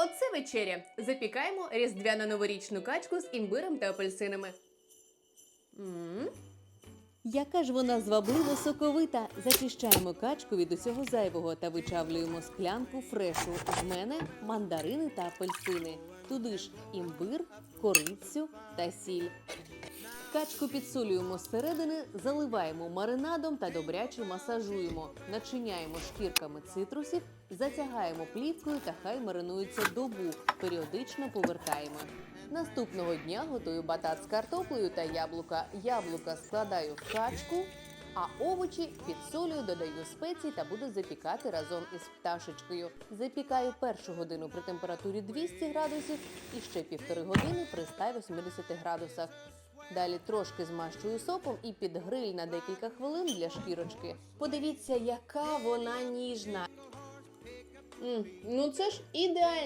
Оце вечеря. Запікаємо різдвяно-новорічну качку з імбирем та апельсинами. м Яка ж вона звабливо соковита. Зачищаємо качку від усього зайвого та вичавлюємо склянку фрешу. З мене мандарини та апельсини. Туди ж імбир, корицю та сіль. Качку підсолюємо зсередини, заливаємо маринадом та добряче масажуємо. Начиняємо шкірками цитрусів, затягаємо плівкою та хай маринується добу. Періодично повертаємо. Наступного дня готую батат з картоплею та яблука. Яблука складаю в качку, а овочі підсолюю, додаю спеції та буду запікати разом із пташечкою. Запікаю першу годину при температурі 200 градусів і ще півтори години при 180 градусах. Далі трошки змащую сопом і під гриль на декілька хвилин для шкірочки. Подивіться, яка вона ніжна. М, ну це ж ідеально.